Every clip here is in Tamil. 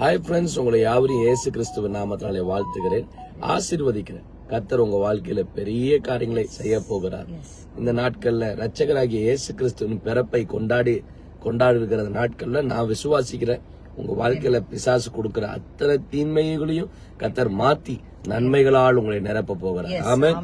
ஹாய் ஃப்ரெண்ட்ஸ் உங்களை யாவரையும் இயேசு கிறிஸ்துவ நாமத்தினாலே வாழ்த்துகிறேன். ஆசீர்வதிக்கிறேன். கர்த்தர் உங்க வாழ்க்கையில பெரிய காரியங்களை செய்ய போகிறார். இந்த நாட்கள்ல ரட்சகராகிய இயேசு கிறிஸ்துவின் பிறப்பை கொண்டாடி கொண்டாடுகிற நாட்கள்ல நான் விசுவாசிக்கிறேன். உங்க வாழ்க்கையில பிசாசு கொடுக்கிற அத்தனை தீன்மைகளையும் கர்த்தர் மாத்தி நன்மைகளால் உங்களை நிரப்ப போகிறார். ஆமென்.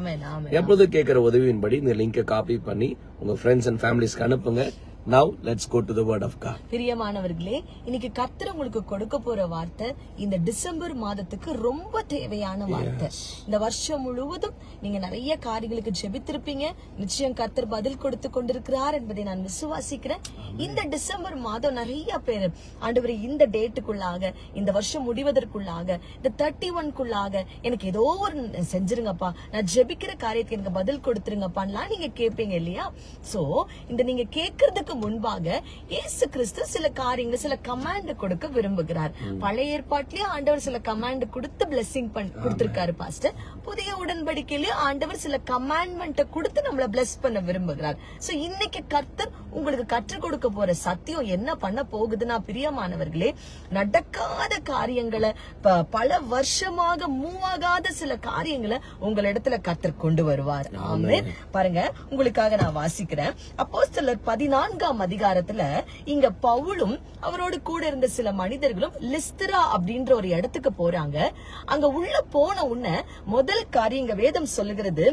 எப்போது கேட்கிற உதவியின்படி இந்த லிங்கை காப்பி பண்ணி உங்க ஃப்ரெண்ட்ஸ் அண்ட் ஃபேமிலிஸ்க்கு அனுப்புங்க. Now let's go to the word of God பிரியமானவர்களே இன்னைக்கு கர்த்தர் உங்களுக்கு கொடுக்க போற வார்த்தை இந்த டிசம்பர் மாதத்துக்கு ரொம்ப தேவையான வார்த்தை. இந்த வருஷம் முழுவதும் நீங்க நிறைய காரியங்களுக்கு ஜெபித்திருப்பீங்க. நிச்சயம் கர்த்தர் பதில் கொடுத்து கொண்டிருக்கிறார் என்பதை நான் விசுவாசிக்கிறேன். இந்த டிசம்பர் மாதம் நிறைய பேர் ஆண்டவரே இந்த டேட்டுக்குள்ளாக இந்த வருஷம் முடிவதற்குள்ளாக இந்த தேர்ட்டி ஒன்குள்ளாக எனக்கு ஏதோ ஒரு செஞ்சிருங்கப்பா நான் ஜெபிக்கிற காரியத்துக்கு எனக்கு பதில் கொடுத்துருங்கப்பான்லாம் நீங்க கேட்பீங்க இல்லையா? சோ இந்த நீங்க கேட்கறதுக்கு முன்பாக இயேசு கிறிஸ்து சில காரியங்கள் சில கமாண்ட் கொடுக்க விரும்புகிறார். பழைய ஏற்பாட்டிலேயே ஆண்டவர் சில கமாண்ட் கொடுத்து பிளெஸிங் கொடுத்திருக்காரு பாஸ்டர் புதிய உடன்படிக்கையிலயும் ஆண்டவர் சில கமாண்ட்மெண்ட்டை கொடுத்து நம்மள பிளஸ் பண்ண விரும்புகிறார். சோ இன்னைக்கு கர்த்தர் உங்களுக்கு கற்றுக் கொடுக்க போற சத்தியம் என்ன பண்ண போகுதுன்னா பிரியமானவர்களே நடக்காத காரியங்களை பல வருஷமாக மூவ் ஆகாத சில காரியங்களை உங்களிடத்துல கர்த்தர் கொண்டு வருவார். ஆமென். பாருங்க உங்களுக்காக நான் வாசிக்கிறேன். அப்போ சிலர் பதினான்காம் அதிகாரத்துல இங்க பவுலும் அவரோடு கூட இருந்த சில மனிதர்களும் லிஸ்திரா அப்படின்ற ஒரு இடத்துக்கு போறாங்க. அங்க உள்ள போன உன்ன முதல் காரியம் இங்க வேதம் சொல்லுகிறது.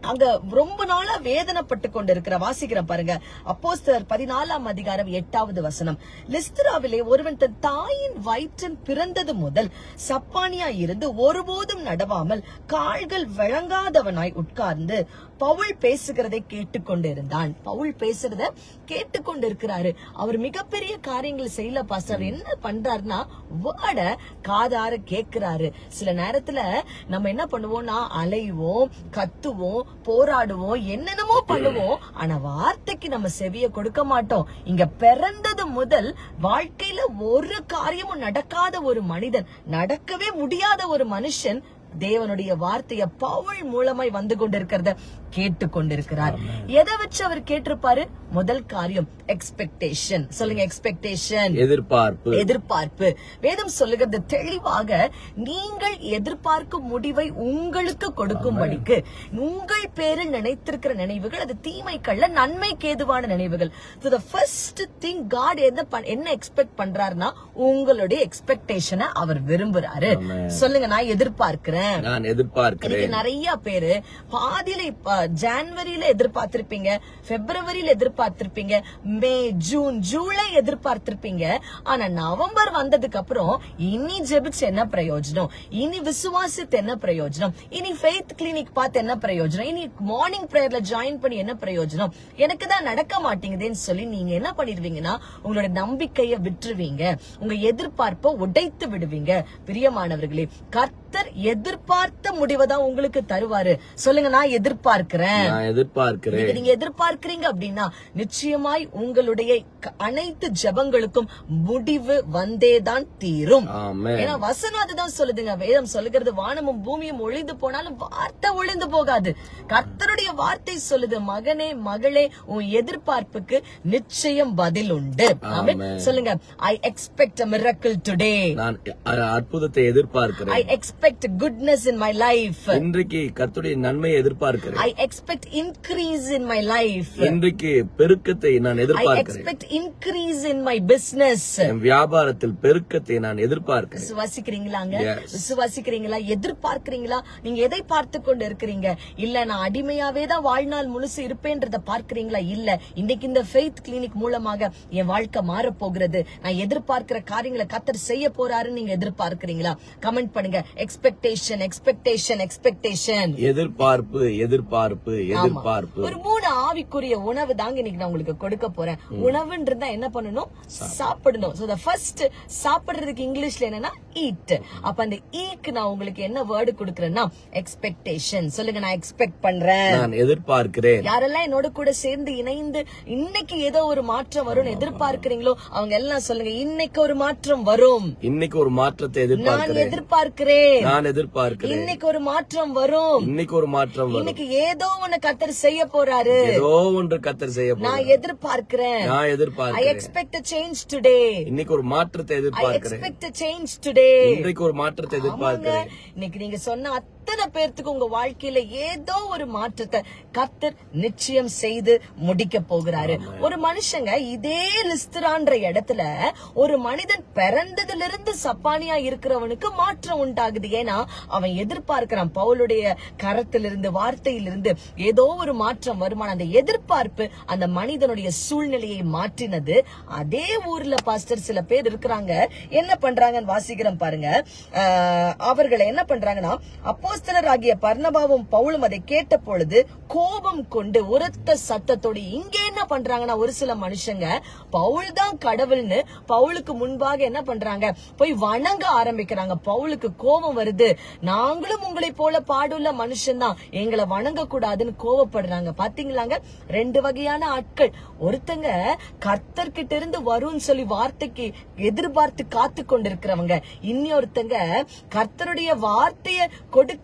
அங்க ரொம்ப நாளா வேதனைப்பட்டு கொண்டு இருக்கிற வாசிக்கிறேன் பாருங்க. அப்போஸ்தலர் பதினாலாம் அதிகாரம் எட்டாவது வசனம். லிஸ்திராவிலே ஒருவன் தன் தாயின் வயிற்றின் பிறந்தது முதல் சப்பானியா இருந்து ஒருபோதும் நடவாமல் கால்கள் விளங்காதவனாய் உட்கார்ந்து பவுல் பேசுகிறதை கேட்டுக்கொண்டிருந்தான் பவுல் பேசுறத கேட்டுக்கொண்டிருக்கிறாரு அவர் மிகப்பெரிய காரியங்கள் செய்யல பாஸ்டர். என்ன பண்றாருன்னா வேர்ட காதார கேட்கிறாரு. சில நேரத்துல நம்ம என்ன பண்ணுவோம்னா அலைவோம் கத்துவோம் போராடுவோம் என்னென்னமோ பண்ணுவோம் ஆனா வார்த்தைக்கு நம்ம செவிய கொடுக்க மாட்டோம். இங்க பிறந்தது முதல் வாழ்க்கையில ஒரு காரியமும் நடக்காத ஒரு மனிதன் நடக்கவே முடியாத ஒரு மனுஷன் தேவனுடைய வார்த்தைய பவுல் மூலமாய் வந்து கொண்டிருக்கிறத கேட்டு கொண்டிருக்கிறார் எதை வச்சு அவர் கேட்டிருப்பாரு? முதல் காரியம் எக்ஸ்பெக்டேஷன் சொல்லுங்க எக்ஸ்பெக்டேஷன் எதிர்பார்ப்பு. எதிர்பார்ப்பு. வேதம் சொல்லுகிறது தெளிவாக நீங்கள் எதிர்பார்க்கும் முடிவை உங்களுக்கு கொடுக்கும்படிக்கு உங்கள் பேரில் நினைத்திருக்கிற நினைவுகள் அது தீமைக்கல்ல நன்மைக்கு ஏதுவான நினைவுகள். So the first thing God என்ன என்ன எக்ஸ்பெக்ட் பண்றாருன்னா உங்களுடைய எக்ஸ்பெக்டேஷனை அவர் விரும்புறாரு. சொல்லுங்க நான் எதிர்பார்க்கிறேன். நான் எதிர்பார்க்கிறேன். நிறைய பேரு பாதியில ஜான்வரியில எதிர்பார்த்திருப்பீங்க பிப்ரவரியில எதிர்பார்த்திருப்பீங்க மே ஜூன் ஜூலை எதிர்பார்த்திருப்பீங்க. ஆனா நவம்பர் வந்ததுக்கு அப்புறம் இனி ஜெபிச்சு என்ன பிரயோஜனம்? இனி விசுவாசித்து என்ன பிரயோஜனம்? இனி ஃபெய்த் கிளினிக் பார்த்து என்ன பிரயோஜனம்? இனி மார்னிங் பிரேயர்ல ஜாயின் பண்ணி என்ன பிரயோஜனம்? எனக்கு தான் நடக்க மாட்டேங்குதுன்னு சொல்லி நீங்க என்ன பண்ணிடுவீங்கன்னா உங்களோட நம்பிக்கையை விட்டுருவீங்க. உங்க எதிர்பார்ப்பை உடைத்து விடுவீங்க. பிரியமானவர்களே கர்த்தர் எதிர்பார்த்த முடிவை தான் உங்களுக்கு தருவாரு. சொல்லுங்க நான் எதிர்பார்க்கிறேன். எதிர்பார்க்கிறேன். நீங்க எதிர்பார்க்கிறீங்க அப்படின்னா நிச்சயமாய் உங்களுடைய அனைத்து ஜெபங்களுக்கும் முடிவு வந்தேதான் தீரும். ஆமென். ஏன்னா வசனம் அதுதான் சொல்லுதுங்க. வேதம் சொல்லுகிறது வானமும் பூமியும் ஒளிந்து போனாலும் வார்த்தை ஒளிந்து போகாது. கர்த்தருடைய வார்த்தை சொல்லுது மகனே மகளே உன் எதிர்பார்ப்புக்கு நிச்சயம் பதில் உண்டு. சொல்லுங்க ஐ எக்ஸ்பெக்ட் miracle டுடே நான் அற்புதத்தை எதிர்பார்க்கிறேன். I expect goodness in my life இன்றைக்கு கர்த்தருடைய நன்மையை எதிர்பார்க்கிறேன். I expect increase in my life இன்றைக்கு பெருக்கத்தை நான் எதிர்பார்க்கிறேன். Expect increase in my business என் வியாபாரத்தில் பெருக்கத்தை நான் எதிர்பார்க்கிறேன். விசுவாசிக்கிறீங்களாங்க? Yes. விசுவாசிக்கிறீங்களா? எதிர்பார்க்கிறீங்களா? நீங்க எதை பார்த்து கொண்டு இருக்கிறீங்க இல்ல நான் அடிமையாவே தான் வாழ்நாள் முழுசு இருப்பேன்றத பார்க்கிறீங்களா? இல்ல இன்னைக்கு இந்த ஃபெய்த் கிளினிக் மூலமாக என் வாழ்க்கை மாற போகிறது. நான் எதிர்பார்க்கிற காரியங்களை கத்தர் செய்ய போறாருன்னு நீங்க எதிர்பார்க்கிறீங்களா? கமெண்ட் பண்ணுங்க. எக்ஸ்பெக்டேஷன் எக்ஸ்பெக்டேஷன் எக்ஸ்பெக்டேஷன் எதிர்பார்ப்பு எதிர்பார்ப்பு எதிர்பார்ப்பு. ஒரு மூணு ஆவிக்குரிய உணவு தாங்க இன்னைக்கு நான் உங்களுக்கு கொடுக்க போறேன். உணவுன்றதா என்ன பண்ணணும்? சாப்பிடணும். சோ த ஃபர்ஸ்ட் சாப்பிடுறதுக்கு இங்கிலீஷ்ல என்னன்னா ஈட் அப்ப அந்த ஈக்கு நான் உங்களுக்கு என்ன வேர்டு கொடுக்கறேன்னா எக்ஸ்பெக்டேஷன் சொல்லுங்க நான் எக்ஸ்பெக்ட் பண்றேன். நான் எதிர்பார்க்கிறேன். யாரெல்லாம் என்னோட கூட சேர்ந்து இணைந்து இன்னைக்கு ஏதோ ஒரு மாற்றம் வரும்னு எதிர்பார்க்கிறீங்களோ அவங்க எல்லாம் சொல்லுங்க இன்னைக்கு ஒரு மாற்றம் வரும். இன்னைக்கு ஒரு மாற்றத்தை நான் எதிர்பார்க்கிறேன் எதிர்பார்க்கிறேன். நான் எதிர்பார்க்கிறேன். எதிர்பார்க்கிறேன் இன்னைக்கு ஒரு மாற்றம் வரும். இன்னைக்கு ஒரு மாற்றம் வரும். இன்னைக்கு ஏதோ ஒண்ணு கத்தர் செய்ய போறாரு ஏதோ ஒன்று கத்தர் செய்ய போறேன் நான் எதிர்பார்க்கிறேன். நான் ஐ எதிர்பார்க்கிறேன். எக்ஸ்பெக்ட் சேஞ்ச் டுடே இன்னைக்கு ஒரு மாற்றத்தை ஐ எதிர்பார்க்கிறேன். எக்ஸ்பெக்ட் சேஞ்ச் டுடே இன்றைக்கு ஒரு மாற்றத்தை எதிர்பார்க்கிறேன். இன்னைக்கு நீங்க சொன்ன அத்தனை பேர்த்துக்கு உங்க வாழ்க்கையில ஏதோ ஒரு மாற்றத்தை கத்தர் நிச்சயம் செய்து முடிக்க போகிறாரு. ஒரு மனுஷங்க இதே லிஸ்தரான்ற இடத்துல ஒரு மனிதன் பிறந்ததுல இருந்து சப்பானியா இருக்கிறவனுக்கு மாற்றம் உண்டாகுது. ஏன்னா அவன் எதிர்பார்க்கிறான். பவுலுடைய கரத்திலிருந்து வார்த்தையிலிருந்து ஏதோ ஒரு மாற்றம் வருமான அந்த எதிர்பார்ப்பு அந்த மனிதனுடைய சூழ்நிலையை மாற்றினது. அதே ஊர்ல பாஸ்டர் சில பேர் இருக்கிறாங்க. என்ன பண்றாங்கன்னு வாசிக்கிறோம் பாருங்க. அவர்களை என்ன பண்றாங்கன்னா அப்போஸ்தலர் அப்போஸ்தலராகிய பர்ணபாவும் பவுலும் அதை கேட்ட பொழுது கோபம் கொண்டு உரத்த சத்தத்தோடு இங்கே என்ன பண்றாங்கன்னா ஒரு சில மனுஷங்க? பவுல் தான் கடவுள்னு பவுலுக்கு முன்பாக என்ன பண்றாங்க? போய் வணங்க ஆரம்பிக்கிறாங்க. பவுலுக்கு கோபம் வருது. நாங்களும் உங்களை போல பாடுள்ள மனுஷன்தான். எங்களை வணங்க கூடாதுன்னு கோவப்படுறாங்க. பாத்தீங்களாங்க? ரெண்டு வகையான ஆட்கள். ஒருத்தங்க கர்த்தர்கிட்ட இருந்து வரும்னு சொல்லி வார்த்தைக்கு எதிர்பார்த்து காத்து கொண்டிருக்கிறவங்க இன்னொருத்தங்க கர்த்தருடைய வார்த்தைய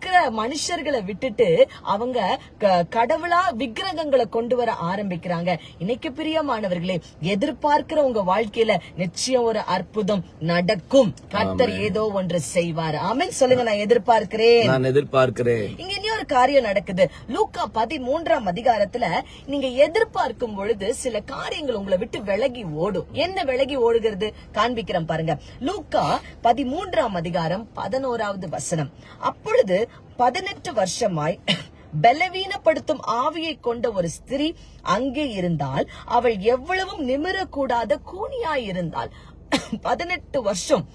கொடுக்கிற மனுஷர்களை விட்டுட்டு அவங்க கடவுளா விக்கிரகங்களை கொண்டு வர ஆரம்பிக்கிறாங்க. இன்னைக்கு பிரியமானவர்களே எதிர்பார்க்கிற உங்க வாழ்க்கையில நிச்சயம் ஒரு அற்புதம் நடக்கும். கர்த்தர் ஏதோ ஒன்று செய்வார். ஆமென். சொல்லுங்க நான் எதிர்பார்க்கிறேன். நான் எதிர்பார்க்கிறேன். இங்க இன்னொரு காரியம் நடக்குது. லூக்கா பதிமூன்றாம் அதிகாரத்துல நீங்க எதிர்பார்க்கும் பொழுது சில காரியங்கள் உங்களை விட்டு விலகி ஓடும். என்ன விலகி ஓடுகிறது? காண்பிக்கிறேன் பாருங்க. லூக்கா பதிமூன்றாம் அதிகாரம் பதினோராவது வசனம். அப்பொழுது பதினெட்டு வருஷமாய் பலவீனப்படுத்தும் ஆவியை கொண்ட ஒரு ஸ்திரீ அங்கே இருந்தால் அவள் எவ்வளவும் நிமிரக்கூடாத கூனியாய் இருந்தால் பதினெட்டு வருஷம்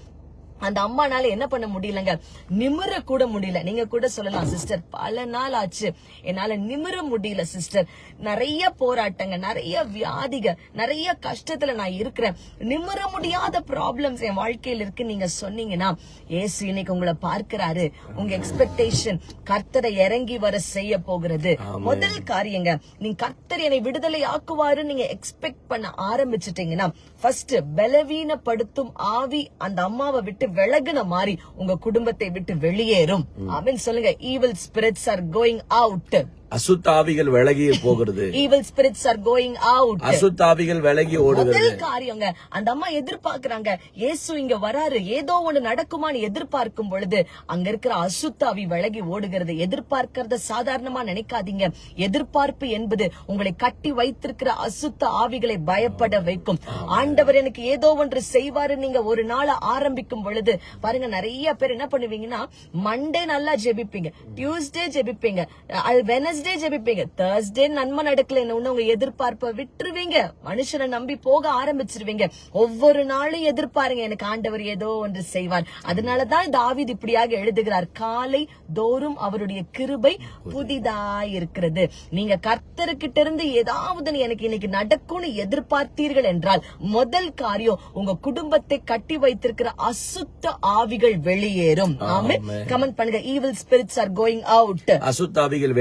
அந்த அம்மானால என்ன பண்ண முடியலங்க? நிமிர கூட முடியல. நீங்க கூட சொல்லலாம் சிஸ்டர் பல நாள் ஆச்சு. என்னால நிமிர முடியல சிஸ்டர் நிறைய போராட்டங்க நிறைய வியாதிக நிறைய கஷ்டத்துல நான் இருக்கிறேன். நிமிர முடியாத ப்ராப்ளம்ஸ் என் வாழ்க்கையில இருக்கு. நீங்க சொன்னீங்கன்னா ஏசு இன்னைக்கு உங்களை பார்க்கிறாரு. உங்க எக்ஸ்பெக்டேஷன் கர்த்தரை இறங்கி வர செய்ய போகிறது. முதல் காரியங்க நீங்க கர்த்தர் என்னை விடுதலை ஆக்குவாரு நீங்க எக்ஸ்பெக்ட் பண்ண ஆரம்பிச்சிட்டீங்கன்னா ஃபர்ஸ்ட் பலவீனப்படுத்தும் ஆவி அந்த அம்மாவை விட்டு விலகுன மாதிரி உங்க குடும்பத்தை விட்டு வெளியேறும். அப்படின்னு சொல்லுங்க evil spirits are going out அசுத்தாவிகள் விலகி போகிறது. Evil spirits are going out அசுத்தாவிகள் விலகி ஓடுகிறது. முதல் காரியங்க அந்த அம்மா எதிர்பார்க்கறாங்க இயேசு இங்க வராரு ஏதோ ஒண்ணு நடக்குமான்னு எதிர்பார்க்கும் பொழுது அங்க இருக்கிற அசுத்தாவி விலகி ஓடுகிறது. எதிர்பார்க்கறத சாதாரணமா நினைக்காதீங்க. எதிர்பார்ப்பு என்பது உங்களை கட்டி வைத்திருக்கிற அசுத்த ஆவிகளை பயப்பட வைக்கும். ஆண்டவர் எனக்கு ஏதோ ஒன்று செய்வாரு நீங்க ஒரு நாள ஆரம்பிக்கும் பொழுது பாருங்க நிறைய பேர் என்ன பண்ணுவீங்கன்னா மண்டே நல்லா ஜெபிப்பீங்க டியூஸ்டே ஜெபிப்பீங்க வெனஸ்டே ஜெபிப்பீங்க. தேர்ஸ்டே நன்மை நடக்கல உங்க எதிர்பார்ப்பை விட்டுருவீங்க. மனுஷனை நம்பி போக ஆரம்பிச்சிருவீங்க. ஒவ்வொரு நாளும் எதிர்பாருங்க எனக்கு ஆண்டவர் ஏதோ ஒன்று செய்வார். அதனாலதான் தாவீது இப்படியாக எழுதுகிறார். காலை தோறும் அவருடைய கிருபை புதிதாய் இருக்கிறது. நீங்க கர்த்தருக்கிட்ட இருந்து ஏதாவது எனக்கு இன்னைக்கு நடக்கும்னு எதிர்பார்த்தீர்கள் என்றால் முதல் காரியம் உங்க குடும்பத்தை கட்டி வைத்திருக்கிற அசுத்த ஆவிகள் வெளியேறும். ஆமே கமெண்ட் பண்ணுங்க. Evil spirits are going out அசுத்தாவிகள்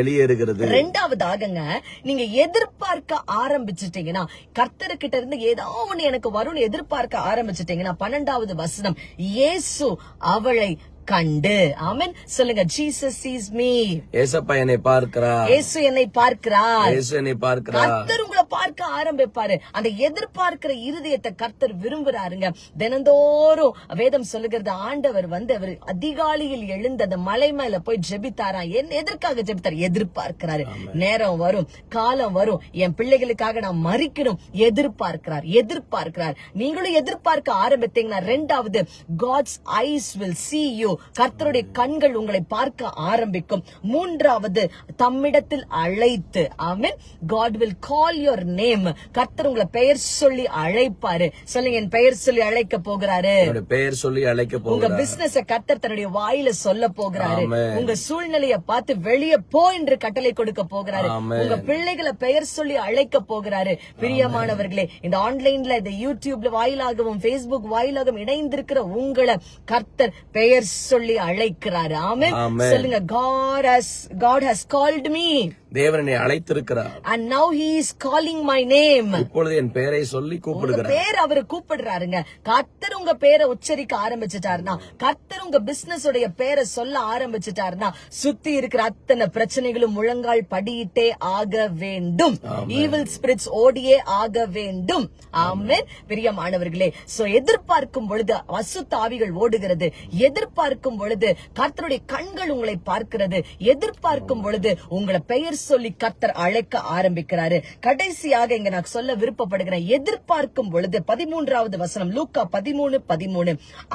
வெளியேறுகிறது ரெண்டாவதாகங்க நீங்க எதிர்பார்க்க ஆரம்பிச்சிட்டீங்கன்னா கர்த்தர்கிட்ட இருந்து ஏதோ ஒண்ணு எனக்கு வரும்னு எதிர்பார்க்க ஆரம்பிச்சிட்டீங்கன்னா பன்னெண்டாவது வசனம் இயேசு அவளை கண்டு. ஆமென். சொல்லுங்க. ஜீசஸ் சீஸ் மீ ஏசப்பா என்னை பார்க்கிறா இயேசு என்னை பார்க்கிறார். ஏசு என்னை பார்க்கிறா கர்த்தர் உங்களை பார்க்க ஆரம்பிப்பாரு. அந்த எதிர்பார்க்கிற இருதயத்தை கர்த்தர் விரும்புறாருங்க. தினந்தோறும் வேதம் சொல்லுகிறது ஆண்டவர் வந்து அவர் அதிகாலையில் எழுந்து அந்த மலை மேல போய் ஜெபித்தாராம் என் எதற்காக ஜெபித்தார்? எதிர்பார்க்கிறாரு. நேரம் வரும் காலம் வரும். என் பிள்ளைகளுக்காக நான் மறிக்கணும். எதிர்பார்க்கிறார். எதிர்பார்க்கிறார். நீங்களும் எதிர்பார்க்க ஆரம்பித்தீங்கன்னா ரெண்டாவது God's eyes will see you. கர்த்தருடைய கண்கள் உங்களை பார்க்க ஆரம்பிக்கும். மூன்றாவது தம்மிடத்தில் அழைத்து ஆமென். God will call your name. கர்த்தர் உங்களை பெயர் சொல்லி அழைப்பாரு. சொல்லுங்க என் பெயர் சொல்லி அழைக்க போகிறாரு. பெயர் சொல்லி அழைக்க உங்க பிசினஸ் கர்த்தர் தன்னுடைய வாயில சொல்ல போகிறாரு. உங்க சூழ்நிலைய பார்த்து வெளியே போ என்று கட்டளை கொடுக்க போகிறாரு. உங்க பிள்ளைகளை பெயர் சொல்லி அழைக்க போகிறாரு. பிரியமானவர்களே இந்த ஆன்லைன்ல இந்த யூடியூப்ல வாயிலாகவும் Facebook வாயிலாகவும் இணைந்திருக்கிற உங்களை கர்த்தர் பெயர் சொல்லி அழைக்கிறாரு. ஆமென். சொல்லுங்க God has God has called me. தேவன் என்னை அழைத்திருக்கிறார். And now he is calling my name. இப்பொழுது என் பெயரை சொல்லி கூப்பிடுகிறார். பேர் அவரு கூப்பிடுறாருங்க. கர்த்தர் உங்க பேரை உச்சரிக்க ஆரம்பிச்சுட்டாருன்னா கர்த்தர் உங்க பிசினஸ் உடைய பேரை சொல்ல ஆரம்பிச்சுட்டாருன்னா சுத்தி இருக்கிற அத்தனை பிரச்சனைகளும் முழங்கால் படியிட்டே ஆக வேண்டும். ஈவில் ஸ்பிரிட்ஸ் ஓடியே ஆக வேண்டும். ஆமென். பிரியமானவர்களே சோ எதிர்பார்க்கும் பொழுது அசுத்த ஆவிகள் ஓடுகிறது. எதிர்பார்க்கும் பொழுது கர்த்தருடைய கண்கள் உங்களை பார்க்கிறது. எதிர்பார்க்கும் பொழுது உங்களை பெயர் சொல்லி கத்தர் அழைக்க ஆரம்பிக்கிறாரு. கடைசியாக இங்க நான் சொல்ல விருப்பப்படுகிறேன் எதிர்பார்க்கும் பொழுது பதிமூன்றாவது வசனம் லூக்கா பதிமூணு பதிமூணு.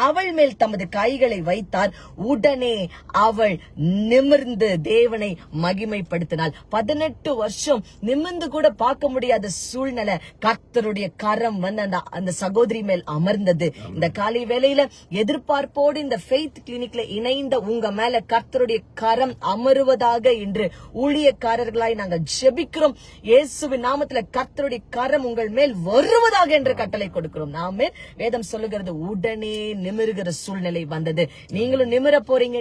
அவள் மேல் தமது கைகளை வைத்தார் உடனே அவள் நிமிர்ந்து தேவனை மகிமைப்படுத்தினாள். பதினெட்டு வருஷம் நிமிர்ந்து கூட பார்க்க முடியாத சூழ்நிலை கத்தருடைய கரம் வந்து அந்த அந்த சகோதரி மேல் அமர்ந்தது. இந்த காலை வேலையில எதிர்பார்ப்போடு இந்த ஃபெய்த் கிளினிக்ல இணைந்த உங்க மேல கர்த்தருடைய கரம் அமருவதாக இன்று ஊழியக்கார ஊழியக்காரர்களாய் நாங்கள் ஜெபிக்கிறோம். இயேசுவின் நாமத்துல கர்த்தருடைய கரம் உங்கள் மேல் வருவதாக என்று கட்டளை கொடுக்கிறோம். நாமே வேதம் சொல்லுகிறது உடனே நிமிருகிற சூழ்நிலை வந்தது. நீங்களும் நிமிர போறீங்க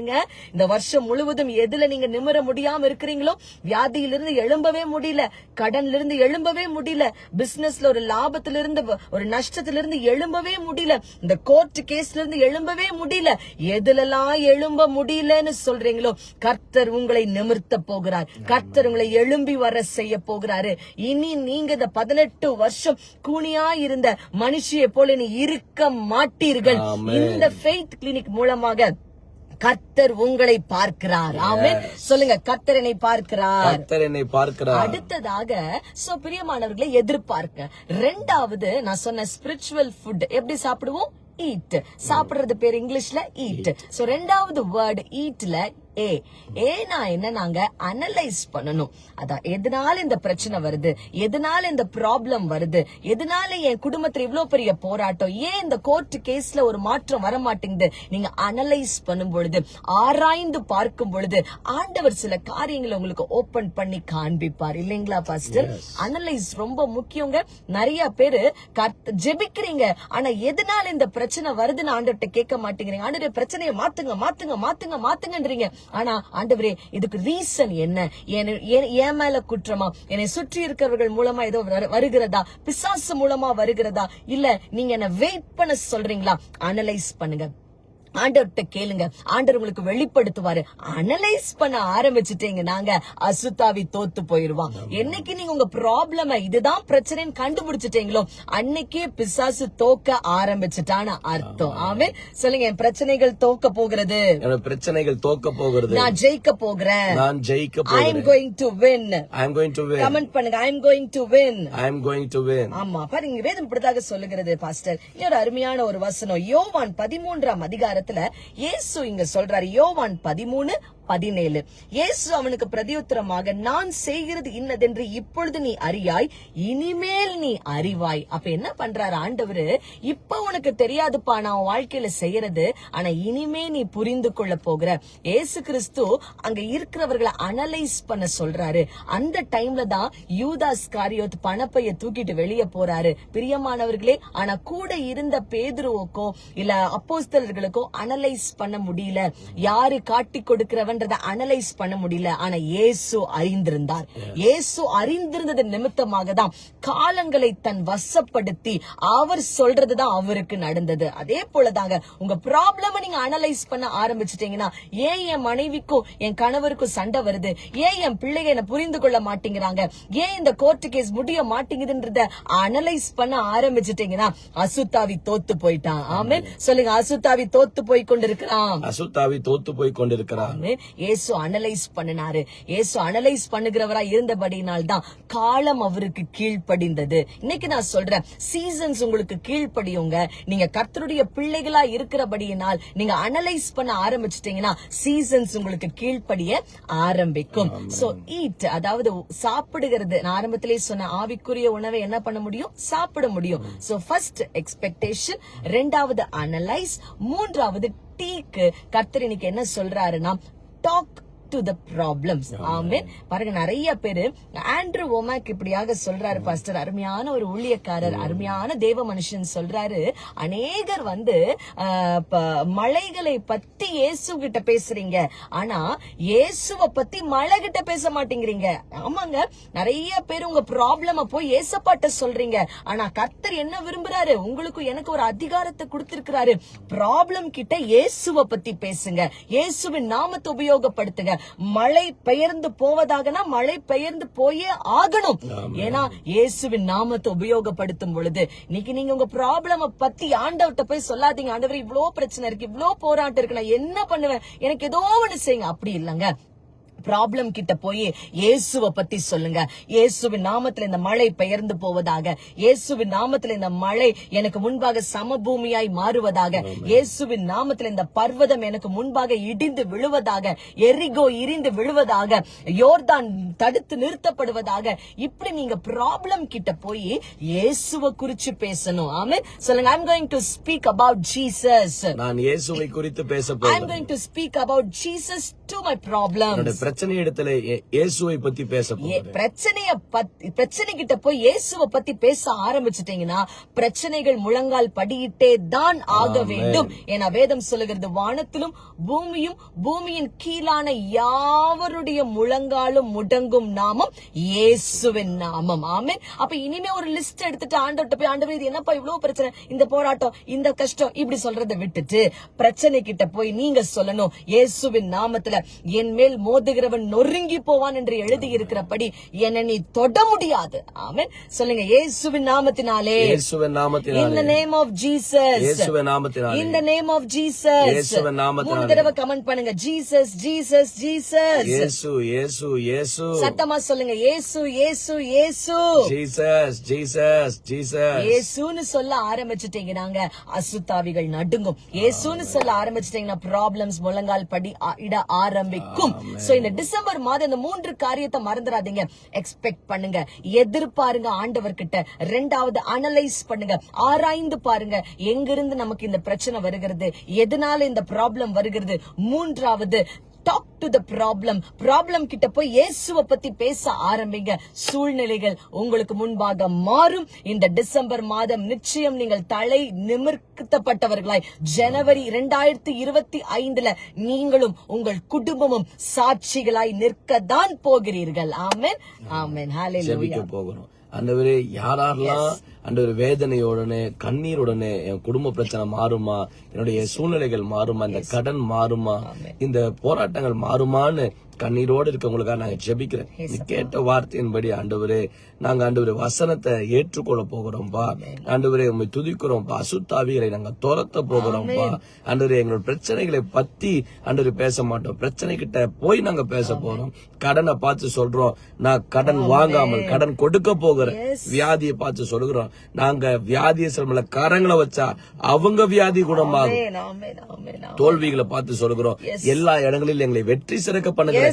இந்த வருஷம் முழுவதும் எதுல நீங்க நிமிர முடியாம இருக்கிறீங்களோ வியாதியிலிருந்து எழும்பவே முடியல கடன்ல இருந்து எழும்பவே முடியல பிசினஸ்ல ஒரு லாபத்துல இருந்து ஒரு நஷ்டத்துல இருந்து எழும்பவே முடியல இந்த கோர்ட் கேஸ்ல இருந்து எழும்பவே முடியல எதுலலாம் எழும்ப முடியலன்னு சொல்றீங்களோ கர்த்தர் உங்களை நிமிர்த்த போகிறார். கர்த்தர் உங்களை எழும்பி வர செய்ய போகிறாரு. இனி நீங்க இந்த பதினெட்டு வருஷம் கூனியா இருந்த மனுஷியை போல நீ இருக்க மாட்டீர்கள். இந்த ஃபெய்த் கிளினிக் மூலமாக கர்த்தர் உங்களை பார்க்கிறார். ஆமென். சொல்லுங்க கர்த்தர் என்னை பார்க்கிறார். கர்த்தர் என்னை பார்க்கிறார். அடுத்ததாக சோ பிரியமானவர்களை எதிர்பார்க்க. ரெண்டாவது நான் சொன்ன ஸ்பிரிச்சுவல் ஃபுட் எப்படி சாப்பிடுவோம்? ஈட் சாப்பிடுறது பேர் இங்கிலீஷ்ல ஈட் சோ ரெண்டாவது வேர்டு ஈட்ல ஏ ஏனா என்ன நாங்க அனலைஸ் பண்ணணும். அதான் எதனால இந்த பிரச்சனை வருது? எதனால இந்த ப்ராப்ளம் வருது? எதனால என் குடும்பத்துல இவ்ளோ பெரிய போராட்டம்? ஏன் இந்த கோர்ட் கேஸ்ல ஒரு மாற்றம் வர மாட்டேங்குது நீங்க அனலைஸ் பண்ணும் பொழுது ஆராய்ந்து பார்க்கும் பொழுது ஆண்டவர் சில காரியங்களை உங்களுக்கு ஓபன் பண்ணி காண்பிப்பார். இல்லைங்களா பாஸ்டர் அனலைஸ் ரொம்ப முக்கியங்க. நிறைய பேரு ஜெபிக்கிறீங்க. ஆனா எதனால இந்த பிரச்சனை வருதுன்னு ஆண்டவர்கிட்ட கேட்க மாட்டேங்கிறீங்க? ஆண்டவரே பிரச்சனையை மாத்துங்க மாத்துங்க மாத்துங்க மாத்துங்கன்றீங்க. ஆனா ஆண்டவரே இதுக்கு ரீசன் என்ன? ஏன் என் மேல குற்றமா? என்னை சுற்றி இருக்கிறவர்கள் மூலமா ஏதோ வருகிறதா? பிசாசு மூலமா வருகிறதா? இல்ல நீங்க என்ன வெயிட் பண்ண சொல்றீங்களா? அனலைஸ் பண்ணுங்க. ஆண்டவர்கிட்ட கேளுங்க. ஆண்டவர் உங்களுக்கு வெளிப்படுத்துவாரு. அனலைஸ் பண்ண ஆரம்பிச்சுட்டீங்க. நாங்க அசுத்தாவி தோத்து போயிருவான் என்னைக்கு நீங்க உங்க ப்ராப்ளம இதுதான் பிரச்சனைன்னு கண்டுபிடிச்சிட்டீங்களோ அன்னைக்கே பிசாசு தோக்க ஆரம்பிச்சுட்டான்னு அர்த்தம். ஆமே. சொல்லுங்க என் பிரச்சனைகள் தோக்க போகிறது. பிரச்சனைகள் தோக்க போகிறது. நான் ஜெயிக்க போகிறேன். நான் ஜெயிக்க ஐ எம் போகிறேன். Going to win I am going to win comment பண்ணுங்க. I am going to win I am going to win ஆமா. பாருங்க வேதம் இப்படிதாக சொல்லுகிறது பாஸ்டர். இன்னொரு அருமையான ஒரு வசனம். யோவான் பதிமூன்றாம் வசனத்துல இயேசு இங்க சொல்றாரு. யோவான் பதிமூணு பதினேழு. இயேசு அவனுக்கு பிரதியுத்தரமாக நான் செய்கிறது இன்னதென்று இப்பொழுது நீ அறியாய் இனிமேல் நீ அறிவாய். அப்ப என்ன பண்றாரு ஆண்டவரு? இப்ப உனக்கு தெரியாதுப்பா நான் வாழ்க்கையில செய்யறது ஆனா இனிமே நீ புரிந்து கொள்ள போகிற. ஏசு கிறிஸ்து அங்க இருக்கிறவர்களை அனலைஸ் பண்ண சொல்றாரு. அந்த டைம்ல தான் யூதாஸ் காரியோத் பணப்பைய தூக்கிட்டு வெளியே போறாரு. பிரியமானவர்களே ஆனா கூட இருந்த பேதுருவுக்கோ இல்ல அப்போஸ்தலர்களுக்கோ அனலைஸ் பண்ண முடியல. யாரு காட்டி கொடுக்கிறவன்றத அனலைஸ் பண்ண முடியல. ஆனா இயேசு அறிந்திருந்தார். இயேசு அறிந்திருந்தது நிமித்தமாக தான் காலங்களை தன் வசப்படுத்தி அவர் சொல்றதுதான் அவருக்கு நடந்தது. அதே போலதாங்க உங்க ப்ராப்ளம நீங்க அனலைஸ் பண்ண ஆரம்பிச்சிட்டீங்கன்னா ஏன் என் மனைவிக்கும் என் கணவருக்கும் சண்டை வருது? ஏன் என் பிள்ளைங்க என்ன புரிந்து கொள்ள மாட்டேங்கிறாங்க? ஏன் இந்த கோர்ட் கேஸ் முடிய மாட்டேங்குதுன்றத அனலைஸ் பண்ண ஆரம்பிச்சிட்டீங்கன்னா அசுத்தாவி தோத்து போயிட்டான். ஆமென். சொல்லுங்க அசுத்தாவி தோத்து போய் கொண்டிருக்கிறான். அசுத்தாவி தோத்து போய் கொண்டிருக்கிறார் இயேசு அனலைஸ் பண்ணினாரு. இயேசு அனலைஸ் பண்ணுகிறவரா இருந்தபடியினால் தான் காலம் அவருக்கு கீழ்ப்படிந்தது. இன்னைக்கு நான் சொல்றேன் சீசன்ஸ் உங்களுக்கு கீழ்ப்படியுங்க. நீங்க கர்த்தருடைய பிள்ளைகளா இருக்கிறபடியினால் நீங்க அனலைஸ் பண்ண ஆரம்பிச்சிட்டீங்கன்னா சீசன்ஸ் உங்களுக்கு கீழ்ப்படிய ஆரம்பிக்கும். சோ ஈட் அதாவது சாப்பிடுகிறது. நான் ஆரம்பத்திலே சொன்ன ஆவிக்குரிய உணவை என்ன பண்ண முடியும்? சாப்பிட முடியும். சோ ஃபர்ஸ்ட் எக்ஸ்பெக்டேஷன் ரெண்டாவது அனலைஸ் மூன்றாவது டீக்கு கர்த்தர் இன்னைக்கு என்ன சொல்றாருன்னா டாக் டு த ப்ராப்ளம்ஸ் ஆமென். பாருங்க நிறைய பேரு ஆண்ட்ரூ ஓமாக் இப்படியாக சொல்றாரு பாஸ்டர். அருமையான ஒரு ஊழியக்காரர் அருமையான தேவ மனுஷன் சொல்றாரு. அநேகர் வந்து மலைகளை பத்தி இயேசு கிட்ட பேசுறீங்க. ஆனா இயேசுவ பத்தி மலை கிட்ட பேச மாட்டேங்கிறீங்க. ஆமாங்க நிறைய பேர் உங்க ப்ராப்ளம போய் ஏசப்பாட்ட சொல்றீங்க. ஆனா கர்த்தர் என்ன விரும்புறாரு? உங்களுக்கு எனக்கு ஒரு அதிகாரத்தை கொடுத்திருக்கிறாரு. ப்ராப்ளம் கிட்ட இயேசுவ பத்தி பேசுங்க. இயேசுவின் நாமத்தை உபயோகப்படுத்துங்க. மழை பெயர்ந்து போவதாகனா மழை பெயர்ந்து போயே ஆகணும். ஏன்னா இயேசுவின் நாமத்தை உபயோகப்படுத்தும் பொழுது இன்னைக்கு நீங்க உங்க ப்ராப்ளம பத்தி ஆண்டவர்ட்ட போய் சொல்லாதீங்க. ஆண்டவர் இவ்ளோ பிரச்சனை இருக்கு இவ்ளோ போராட்டம் இருக்கு. நான் என்ன பண்ணுவேன்? எனக்கு ஏதோ ஒண்ணு செய்யுங்க. அப்படி இல்லைங்க. ப்ராப்ளம் கிட்ட போய் இயேசுவ பத்தி சொல்லுங்க. இயேசுவின் நாமத்துல இந்த மழை பெயர்ந்து போவதாக இயேசுவின் நாமத்துல இந்த மழை எனக்கு முன்பாக சமபூமியாய் மாறுவதாக இயேசுவின் நாமத்துல இந்த பர்வதம் எனக்கு முன்பாக இடிந்து விழுவதாக எரிகோ இரிந்து விழுவதாக யோர்தான் தடுத்து நிறுத்தப்படுவதாக இப்படி நீங்க ப்ராப்ளம் கிட்ட போய் இயேசுவ குறிச்சு பேசணும். ஆமே சொல்லுங்க I'm going to speak about Jesus நான் இயேசுவை குறித்து பேச ஐம் போகிறேன் going to speak about Jesus to my problem பிரச்சனை இடத்துல இயே- இயேசுவை பத்தி பேச பிரச்சனைய பிரச்சனை கிட்ட போய் இயேசுவ பத்தி பேச ஆரம்பிச்சிட்டீங்கன்னா பிரச்சனைகள் முழங்கால் படியிட்டே தான் ஆக வேண்டும். என வேதம் சொல்லுகிறது வானத்திலும் பூமியும் பூமியின் கீழான யாவருடைய முழங்காலும் முடங்கும் நாமம் இயேசுவின் நாமம். ஆமென். அப்ப இனிமே ஒரு லிஸ்ட் எடுத்துட்டு ஆண்டவர்ட்ட போய் ஆண்டவர் இது என்னப்பா இவ்வளவு பிரச்சனை? இந்த போராட்டம் இந்த கஷ்டம் இப்படி சொல்றதை விட்டுட்டு பிரச்சனை கிட்ட போய் நீங்க சொல்லணும் இயேசுவின் நாமத்துல என் மேல் மோதுகிறவன் நொறுங்கி போவான் என்று எழுதி இருக்கிறபடி என்னை நீ தொட முடியாது. ஆமென். சொல்லுங்க இயேசுவின் நாமத்தினாலே. இயேசுவின் in the நாமத்தினாலே name of Jesus. இயேசுவின் நாமத்தினாலே. In the name of Jesus. இயேசுவின் நாமத்தினாலே. மூணு தடவை கமெண்ட் பண்ணுங்க ஜீசஸ் ஜீசஸ் ஜீசஸ் இயேசு இயேசு இயேசு. சத்தமா சொல்லுங்க இயேசு இயேசு இயேசு. ஜீசஸ் ஜீசஸ் ஜீசஸ் இயேசுன்னு சொல்ல ஆரம்பிச்சிட்டீங்கன்னாங்க அசுத்தாவிகள் நடுங்கும். இயேசுன்னு சொல்ல ஆரம்பிச்சிட்டீங்கன்னா ப்ராப்ளம்ஸ் முழங்கால் படி இட ஆரம்பிக்கும். சோ இந்த டிசம்பர் மாதம் இந்த மூன்று காரியத்தை மறந்துடாதீங்க எக்ஸ்பெக்ட் பண்ணுங்க. எதிர்பாருங்க ஆண்டவர் கிட்ட ரெண்டாவது அனலைஸ் பண்ணுங்க. ஆராய்ந்து பாருங்க. எங்கிருந்து நமக்கு இந்த பிரச்சனை வருகிறது? எதனால இந்த ப்ராப்ளம் வருகிறது? மூன்றாவது talk to the problem problem கிட்ட போய் இயேசுவ பத்தி பேச ஆரம்பிங்க. சூழ்நிலைகள் உங்களுக்கு முன்பாக மாறும். இந்த டிசம்பர் மாதம் நிச்சயம் நீங்கள் தலை நிமிர்த்தப்பட்டவர்களாய் ஜனவரி இரண்டாயிரத்தி இருபத்தி ஐந்துல நீங்களும் உங்கள் குடும்பமும் சாட்சிகளாய் நிற்கத்தான் போகிறீர்கள். ஆமென். ஆமென். போகிறோம். ஆண்டவரே யாரெல்லாம் ஆண்டவர் வேதனையோடனே கண்ணீருடனே என் குடும்ப பிரச்சனை மாறுமா? என்னுடைய சூழ்நிலைகள் மாறுமா? இந்த கடன் மாறுமா? இந்த போராட்டங்கள் மாறுமான்னு கண்ணீரோடு இருக்கவங்களுக்காக நாங்க ஜெபிக்கிறேன். கேட்ட வார்த்தையின்படி ஆண்டவரே நாங்க ஆண்டவரே வசனத்தை ஏற்றுக்கொள்ள போகிறோம்ப்பா ஆண்டவரே உண்மை துதிக்கிறோம்ப்பா அசுத்தாவிகளை நாங்க துரத்த போகிறோம்ப்பா ஆண்டவரே எங்களோட பிரச்சனைகளை பத்தி ஆண்டவரே பேச மாட்டோம். பிரச்சனை கிட்ட போய் நாங்க பேச போறோம். கடனை பார்த்து சொல்றோம். நான் கடன் வாங்காமல் கடன் கொடுக்க போகிறேன். வியாதியை பார்த்து சொல்லுகிறோம். நாங்க வியாதியை சில கரங்களை வச்சா அவங்க வியாதி குணமாகும். தோல்விகளை பார்த்து சொல்லுகிறோம். எல்லா இடங்களிலும் எங்களை வெற்றி சிறக்க பண்ணுகிற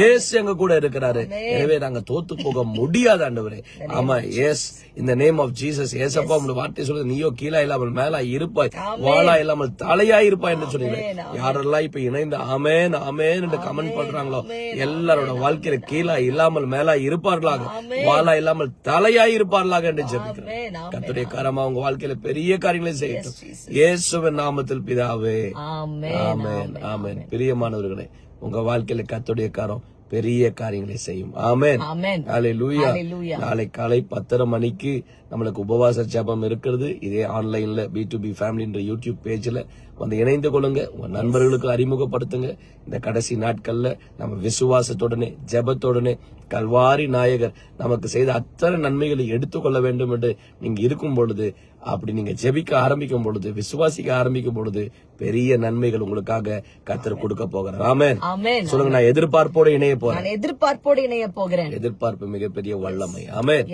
ஏசு எங்க கூட இருக்கிறாரு. எனவே நாங்க தோத்து போக முடியாது ஆண்டவரே. ஆமா எஸ் இந்த நேம் ஆஃப் ஜீசஸ் ஏசப்பா உங்க வார்த்தை சொல்லுது. நீயோ கீழா இல்லாமல் மேலா இருப்பாய். வாளா இல்லாமல் தலையா இருப்பாய் என்று சொன்னீங்க யாரெல்லாம் இப்ப இணைந்து ஆமேன் ஆமேன் என்று கமெண்ட் பண்றாங்களோ எல்லாரோட வாழ்க்கையில கீழா இல்லாமல் மேலா இருப்பார்களாக. வாளா இல்லாமல் தலையா இருப்பார்களாக என்று ஜெபிக்கிறேன் கர்த்தருடைய கரமா உங்க வாழ்க்கையில பெரிய காரியங்களை செய்யட்டும். இயேசுவின் நாமத்தில் பிதாவே. ஆமென் ஆமென் பிரியமானவர்களே உங்க வாழ்க்கையில கர்த்தருடைய கரம் பெரிய காரியங்களை செய்யும். ஆமென். ஹalleluya Hallelujah. நாளை காலை பத்தரை மணிக்கு நம்மளுக்கு உபவாச ஜெபம் இருக்கிறது. இதே ஆன்லைன்ல பி டு பி ஃபேமிலின்ற யூடியூப் பேஜ்ல வந்து இணைந்து கொள்ளுங்க. உங்க நண்பர்களுக்கு அறிமுகப்படுத்துங்க. இந்த கடைசி நாட்கள்ல நம்ம விசுவாசத்துடனே ஜெபத்துடனே கல்வாரி நாயகர் நமக்கு செய்த அத்தனை நன்மைகளை எடுத்துக்கொள்ள வேண்டும் என்று நீங்க இருக்கும் பொழுது அப்படி நீங்க ஜெபிக்க ஆரம்பிக்கும் பொழுது விசுவாசிக்க ஆரம்பிக்கும் பொழுது பெரிய நன்மைகள் உங்களுக்காக கத்தர் கொடுக்க போகிறார். ஆமென். சொல்லுங்க நான் எதிர்பார்ப்போட இணைய போறேன். எதிர்பார்ப்போடு இணைய போகிறேன். எதிர்பார்ப்பு மிகப்பெரிய வல்லமை. Amen.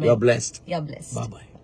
You are blessed ya boy